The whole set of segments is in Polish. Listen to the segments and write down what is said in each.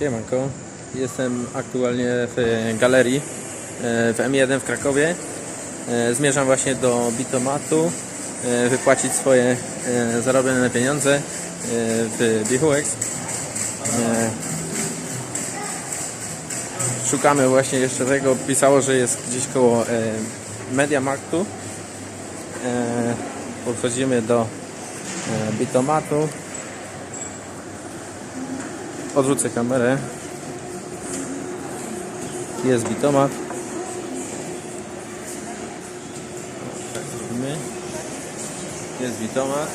Siemanko, jestem aktualnie w galerii e, w M1 w Krakowie. E, Zmierzam właśnie do Bitomatu e, wypłacić swoje e, zarobione pieniądze e, w Bihuex. E, Szukamy właśnie jeszcze tego, pisało, że jest gdzieś koło e, Mediamarktu. E, Podchodzimy do e, Bitomatu. Odwrócę kamerę. Jest bitomat. Tak zrobimy. Jest bitomat.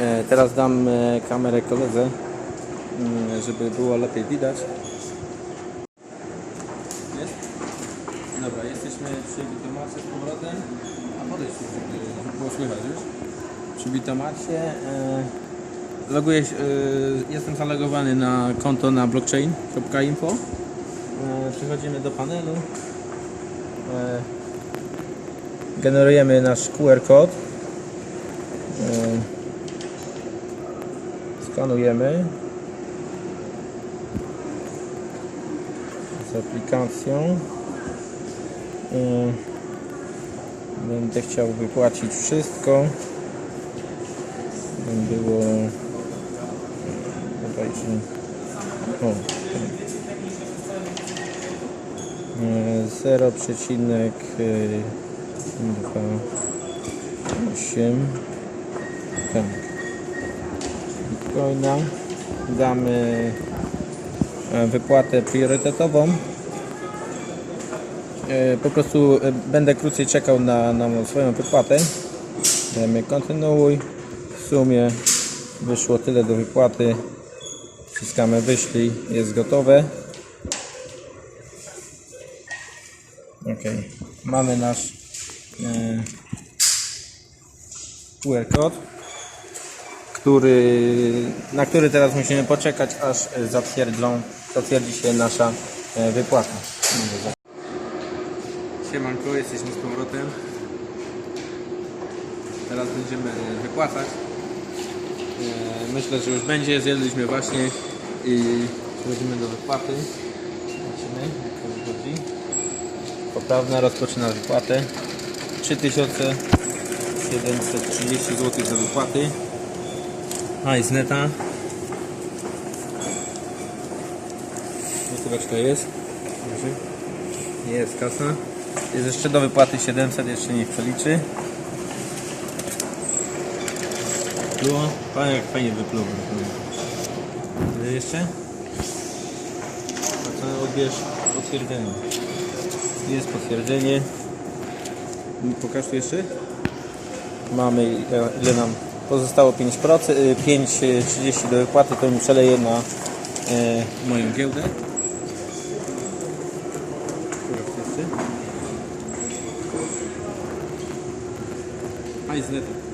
E, teraz dam e, kamerę koledze, mm, żeby było lepiej widać. Jest? Dobra, jesteśmy przy bitomacie z powrotem. A podejdź żeby było słychać już. Przy bitomacie. E, Loguję y, jestem zalogowany na konto na blockchain.info. E, Przechodzimy do panelu. E, Generujemy nasz QR kod. Skanujemy. Z aplikacją. Będę chciał wypłacić wszystko. Było Zobaczcie. O. E, 0,28 tak. Bitcoina damy e, wypłatę priorytetową. E, Po prostu e, będę krócej czekał na, na swoją wypłatę. Dajemy kontynuuj. W sumie wyszło tyle do wypłaty. Wciskamy wyślij, jest gotowe. Ok, mamy nasz e, QR kod, który, na który teraz musimy poczekać, aż e, zatwierdzą, zatwierdzi się nasza e, wypłata. Siemanko, jesteśmy z powrotem. Teraz będziemy wypłacać. Myślę, że już będzie. Zjedliśmy właśnie i przechodzimy do wypłaty. Zobaczymy, jak to wychodzi. Poprawna rozpoczyna wypłatę. 3730 zł do wypłaty. A i z neta. Gotóweczka jest. Jest kasa. Jest jeszcze do wypłaty 700, jeszcze niech przeliczy. Było? Pan fajnie wypluł. Ile jeszcze? A co odbierz potwierdzenie. Jest potwierdzenie. Pokaż tu jeszcze. Mamy ile, nam pozostało 5%, y, 5,30 do wypłaty, to mi przeleję na e, moją giełdę. Pokaż